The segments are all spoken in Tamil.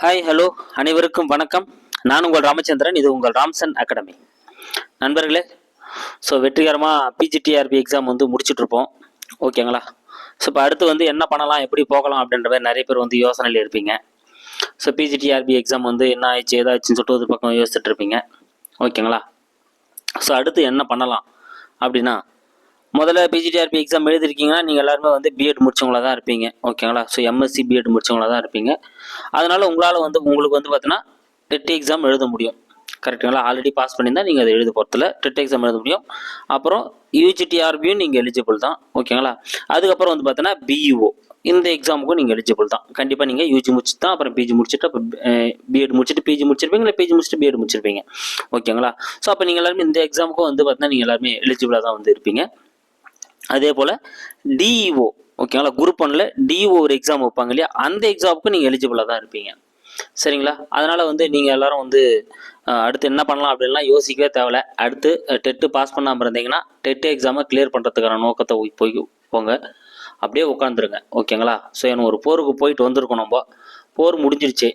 ஹாய் ஹலோ அனைவருக்கும் வணக்கம். நான் உங்கள் ராமச்சந்திரன். இது உங்கள் ராம்சன் அகாடமி. நண்பர்களே ஸோ வெற்றிகரமாக பிஜிடிஆர்பி எக்ஸாம் வந்து முடிச்சுட்ருப்போம் ஓகேங்களா ஸோ இப்போ அடுத்து வந்து என்ன பண்ணலாம் எப்படி போகலாம் அப்படின்ற மாதிரி நிறைய பேர் வந்து யோசனையில் இருப்பீங்க. ஸோ பிஜிடிஆர்பி எக்ஸாம் வந்து என்ன ஆயிடுச்சு ஏதாச்சுன்னு சொல்லிட்டு ஒரு பக்கம் யோசிச்சுட்டு இருப்பீங்க. ஓகேங்களா ஸோ அடுத்து என்ன பண்ணலாம் அப்படின்னா முதல்ல பிஜிடிஆர்பி எக்ஸாம் எழுதிருக்கீங்கன்னா நீங்கள் எல்லாருமே வந்து பிஎட் முடிச்சவங்களா தான் இருப்பீங்க. ஓகேங்களா? ஸோ எம்எஸ்சி பிஎட் முடிச்சவங்களா தான் இருப்பீங்க. அதனால் உங்களால் வந்து உங்களுக்கு வந்து பார்த்தீங்கன்னா டெட் எக்ஸாம் எழுத முடியும். கரெக்டுங்களா ஆல்ரெடி பாஸ் பண்ணியிருந்தால் நீங்கள் அதை எழுத போகிறதில்ல டெட் எக்ஸாம் எழுத முடியும். அப்புறம் யூஜிடிஆர்பியும் நீங்கள் எலிஜிபிள் தான். ஓகேங்களா? அதுக்கப்புறம் வந்து பார்த்தீங்கன்னா பிஇஓ இந்த எக்ஸாமுக்கும் நீங்கள் எலிஜிபிள் தான். கண்டிப்பாக நீங்கள் யூஜி முடிச்சுட்டு தான் அப்புறம் பிஜி முடிச்சுட்டு அப்போ பிஎட் முடிச்சுட்டு பிஜி முடிச்சிருப்பீங்க இல்லை பிஜி முடிச்சுட்டு பிஎட் முடிச்சிருப்பீங்க? ஓகேங்களா? ஸோ அப்போ நீங்கள் எல்லாருமே இந்த எக்ஸாமுக்கும் வந்து பார்த்தீங்கன்னா நீங்கள் எல்லாருமே எலிஜிபிளாக தான் வந்து இருப்பீங்க. அதே போல் டிஇஓ ஓகேங்களா குரூப் ஒன்ல டிஇஓ ஒரு எக்ஸாம் வைப்பாங்க இல்லையா? அந்த எக்ஸாமுக்கு நீங்கள் எலிஜிபிளாக தான் இருப்பீங்க. சரிங்களா? அதனால் வந்து நீங்கள் எல்லாரும் வந்து அடுத்து என்ன பண்ணலாம் அப்படின்லாம் யோசிக்கவே தேவையில்ல. அடுத்து டெட்டு பாஸ் பண்ணாமல் இருந்தீங்கன்னா டெட்டு எக்ஸாமை கிளியர் பண்ணுறதுக்கான நோக்கத்தை போய் போய் போங்க. அப்படியே உட்காந்துருங்க ஓகேங்களா ஸோ எனக்கு ஒரு போருக்கு போயிட்டு வந்திருக்கோம் நம்ம. போர் முடிஞ்சிருச்சு.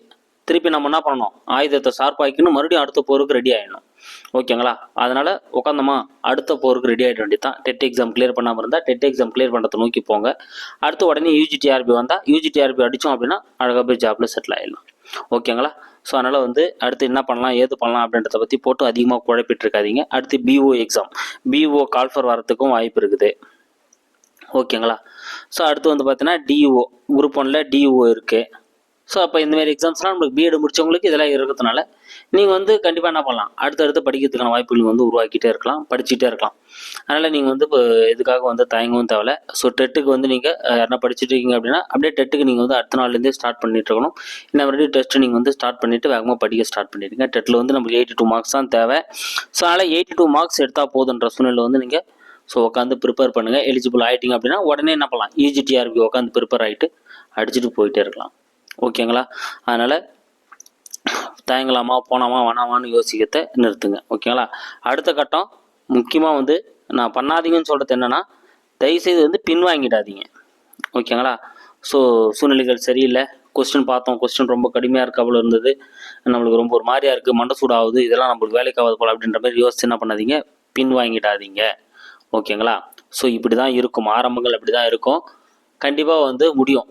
திருப்பி நம்ம என்ன பண்ணணும்? ஆயுதத்தை ஷார்ப்பாக்கின்னு மறுபடியும் அடுத்த போருக்கு ரெடி ஆகிடணும் ஓகேங்களா? அதனால் உட்காந்தமா அடுத்த போருக்கு ரெடி ஆகிட வேண்டியது தான் டெட் எக்ஸாம் கிளியர் பண்ணாமல் இருந்தால் டெட் எக்ஸாம் கிளியர் பண்ணுறதை நோக்கி போங்க. அடுத்து உடனே யூஜிடிஆர்பி வந்தால் யூஜிடிஆர்பி அடித்தோம் அப்படின்னா அழகாக போய் ஜாப்பில் செட்டில் ஆகிடலாம் ஓகேங்களா? ஸோ அதனால் வந்து அடுத்து என்ன பண்ணலாம் ஏது பண்ணலாம் அப்படின்றத பற்றி போட்டு அதிகமாக குழப்பிட்டு இருக்காதிங்க அடுத்து பிஓ எக்ஸாம் பிஓ கால்ஃபர் வரத்துக்கும் வாய்ப்பு இருக்குது. ஓகேங்களா? ஸோ அடுத்து வந்து பார்த்தீங்கன்னா டிஓ குரூப் ஒன்ல டிஓ இருக்குது ஸோ அப்போ இந்தமாரி எக்ஸாம்ஸ்லாம் நம்மளுக்கு பிஎட் முடிச்சவங்களுக்கு இதெல்லாம் இருக்கிறதுனால நீங்கள் வந்து கண்டிப்பாக என்ன பண்ணலாம்? அடுத்தடுத்து படிக்கிறதுக்கான வாய்ப்புகள் வந்து உருவாக்கிட்டே இருக்கலாம் படிச்சுட்டே இருக்கலாம். அதனால் நீங்கள் வந்து இப்போ இதுக்காக வந்து தயங்கவும் தேவை ஸோ டெட்டுக்கு வந்து நீங்கள் யாரா படிச்சுட்டு இருக்கீங்க அப்படின்னா அப்படியே டெட்டுக்கு நீங்கள் வந்து அடுத்த நாள்லேருந்தே ஸ்டார்ட் பண்ணிட்டு இருக்கணும். இன்னும் மறுபடியும் டெஸ்ட்டு நீங்கள் வந்து ஸ்டார்ட் பண்ணிவிட்டு வேகமாக படிக்க ஸ்டார்ட் பண்ணிடுங்க. டெட்டில் வந்து நம்மளுக்கு எயிட்டி டூ மார்க்ஸ் தான் தேவை. ஸோ அதனால் எயிட்டி டூ மார்க்ஸ் எடுத்தால் போதுன்ற சூழ்நிலை வந்து நீங்கள் ஸோ உட்காந்து ப்ரிப்பேர் பண்ணுங்கள் எலிஜிபிள் ஆகிட்டீங்க அப்படின்னா உடனே என்ன பண்ணலாம்? இஜிடிஆர்பி உட்காந்து ப்ரிப்பேர் ஆகிட்டு அடிச்சுட்டு போயிட்டே இருக்கலாம். ஓகேங்களா? அதனால் தயங்கலாமா போனாமா வேணாமான்னு யோசிக்கிறத நிறுத்துங்க. ஓகேங்களா? அடுத்த கட்டம் முக்கியமாக வந்து நான் பண்ணாதீங்கன்னு சொல்கிறது என்னென்னா தயவுசெய்து வந்து பின்வாங்கிடாதீங்க. ஓகேங்களா? ஸோ சூழ்நிலைகள் சரியில்லை. கொஸ்டின் பார்த்தோம். கொஸ்டின் ரொம்ப கடுமையாக இருக்க அவ்வளோ இருந்தது. நம்மளுக்கு ரொம்ப ஒரு மாதிரியாக இருக்குது மண்டை சூடாகுது. இதெல்லாம் நம்மளுக்கு வேலைக்கு ஆகுது போல் அப்படின்ற மாதிரி யோசிச்சு என்ன பண்ணாதீங்க? பின்வாங்கிடாதீங்க. ஓகேங்களா? ஸோ இப்படி தான் இருக்கும். ஆரம்பங்கள் அப்படி தான் இருக்கும். கண்டிப்பாக வந்து முடியும்.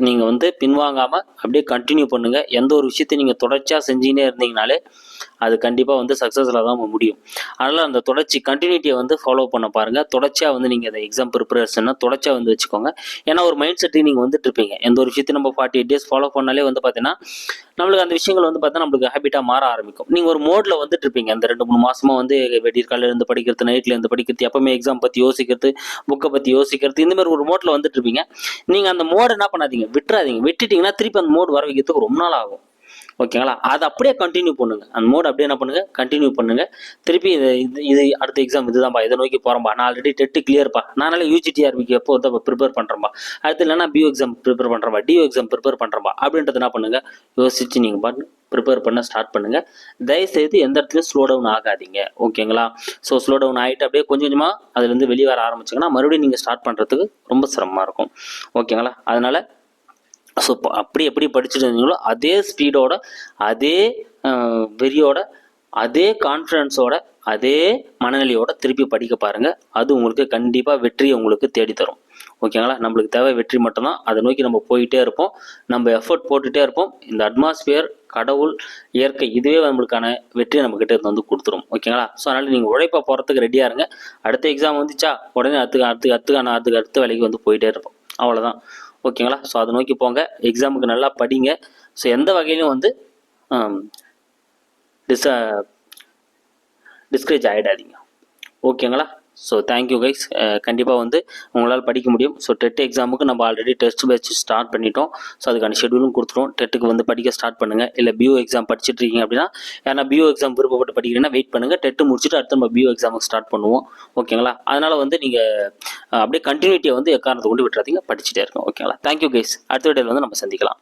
நீங்கள் வந்து பின்வாங்காமல் அப்படியே கண்டினியூ பண்ணுங்கள் எந்த ஒரு விஷயத்தையும் நீங்கள் தொடர்ச்சியாக செஞ்சுக்கினே இருந்தீங்கனாலே அது கண்டிப்பாக வந்து சக்ஸஸில் தான் முடியும். அதனால் அந்த தொடர்ச்சி கண்டினியூட்டியை வந்து ஃபாலோ பண்ண பாருங்கள் தொடர்ச்சியாக வந்து நீங்கள் அந்த எக்ஸாம் ப்ரிப்பரேஷன்னா தொடர்ச்சியாக வந்து வச்சுக்கோங்க. ஏன்னா ஒரு மைண்ட் செட்டுக்கு நீங்கள் வந்துட்டு இருப்பீங்க. எந்த ஒரு விஷயத்தையும் நம்ம ஃபார்ட்டி எயிட் டேஸ் ஃபாலோ பண்ணாலே வந்து பார்த்தீங்கன்னா நம்மளுக்கு அந்த விஷயங்கள் வந்து பார்த்தா நம்மளுக்கு ஹேபிட்டாக மாற ஆரம்பிக்கும். நீங்கள் ஒரு மோடில் வந்துட்டு இருப்பீங்க. அந்த ரெண்டு மூணு மாதமாக வந்து வெடியற்கால இருந்து படிக்கிறது நைட்டில் இருந்து படிக்கிறது எப்பவுமே எக்ஸாம் பற்றி யோசிக்கிறது புக்கை பற்றி யோசிக்கிறது இந்த மாதிரி ஒரு மோட்டில் வந்துட்டு இருப்பீங்க. நீங்கள் அந்த மோடு என்ன பண்ணாதீங்க. விட்டுறாதீங்க. விட்டுட்டீங்கன்னா திருப்பி அந்த மோடு வர வைக்கிறதுக்கு ரொம்ப நாள் ஆகும். ஓகேங்களா? அதை அப்படியே கண்டினியூ பண்ணுங்க. அந்த மோட் அப்படியே என்ன பண்ணுங்க? கண்டினியூ பண்ணுங்க. திருப்பி இது இது இது அடுத்த எக்ஸாம் இதுதான்ப்பா இதை நோக்கி போகிறோம்ப்பா நான் ஆல்ரெடி டெட்டு கிளியர்ப்பா நானால யூஜிடிஆர்பிக்கு எப்போ வந்து ப்ரிப்பேர் பண்ணுறேன்பா அடுத்து இல்லைனா பியூ எக்ஸாம் ப்ரிப்பேர் பண்ணுறேன்பா டியூ எக்ஸாம் ப்ரிப்பேர் பண்ணுறேன்பா அப்படின்றது என்ன பண்ணுங்க? யோசிச்சு நீங்கள் பாட்டு ப்ரிப்பேர் பண்ண ஸ்டார்ட் பண்ணுங்க. தயவுசெய்து எந்த இடத்துலையும் ஸ்லோ டவுன் ஆகாதீங்க. ஓகேங்களா? ஸோ ஸ்லோ டவுன் ஆகிட்டு அப்படியே கொஞ்சம் கொஞ்சமாக அதுலேருந்து வெளியே வர ஆரம்பிச்சிங்கன்னா மறுபடியும் நீங்கள் ஸ்டார்ட் பண்ணுறதுக்கு ரொம்ப சிரமமாக இருக்கும். ஓகேங்களா? அதனால ஸோ அப்படி எப்படி படிச்சுட்டு இருந்தீங்களோ அதே ஸ்பீடோட அதே வெறியோட அதே கான்ஃபிடன்ஸோட அதே மனநிலையோட திருப்பி படிக்க பாருங்கள் அது உங்களுக்கு கண்டிப்பாக வெற்றியை உங்களுக்கு தேடித்தரும். ஓகேங்களா நம்மளுக்கு தேவை வெற்றி மட்டும்தான். அதை நோக்கி நம்ம போயிட்டே இருப்போம். நம்ம எஃபர்ட் போட்டுட்டே இருப்போம். இந்த அட்மாஸ்பியர் கடவுள் இயற்கை இதுவே நம்மளுக்கான வெற்றியை நம்மக்கிட்ட இருந்து வந்து கொடுத்துரும். ஓகேங்களா ஸோ அதனால் நீங்கள் உழைப்ப போகிறதுக்கு ரெடியாக இருங்க. அடுத்த எக்ஸாம் வந்துச்சா? உடனே அடுத்து அடுத்து அடுத்துக்கான அதுக்கு அடுத்த வேலைக்கு வந்து போயிட்டே இருப்போம். அவ்வளோதான் ஓகேங்களா ஸோ அதை நோக்கி போங்க. எக்ஸாமுக்கு நல்லா படிங்க. ஸோ எந்த வகையிலும் வந்து டிஸ் டிஸ்கரேஜ் ஆகிடாதீங்க ஓகேங்களா ஸோ தேங்க்யூ கைஸ் கண்டிப்பாக வந்து உங்களால் படிக்க முடியும். ஸோ டெட் எக்ஸாமுக்கு நம்ம ஆல்ரெடி டெஸ்ட் பேட்ச் ஸ்டார்ட் பண்ணிட்டோம். ஸோ அதுக்கான ஷெடியூலும் கொடுத்துருவோம் டெட்டுக்கு வந்து படிக்க ஸ்டார்ட் பண்ணுங்கள் இல்லை பியூ எக்ஸாம் படிச்சுட்டு இருக்கீங்க அப்படின்னா ஏன்னா பியூ எக்ஸாம் விருப்பப்பட்டு படிக்கிறீங்கன்னா வெயிட் பண்ணுங்கள் டெட்டு முடிச்சுட்டு அடுத்து நம்ம பியூ எக்ஸாமுக்கு ஸ்டார்ட் பண்ணுவோம். ஓகேங்களா அதனால் வந்து நீங்கள் அப்படியே கண்டினியூட்டியை வந்து எக்காரணத்தை கொண்டு விட்டுறாதீங்க படிச்சுட்டே இருக்கோம் ஓகேங்களா தேங்க்யூ கைஸ் அடுத்த வீடியோவில் வந்து நம்ம சந்திக்கலாம்.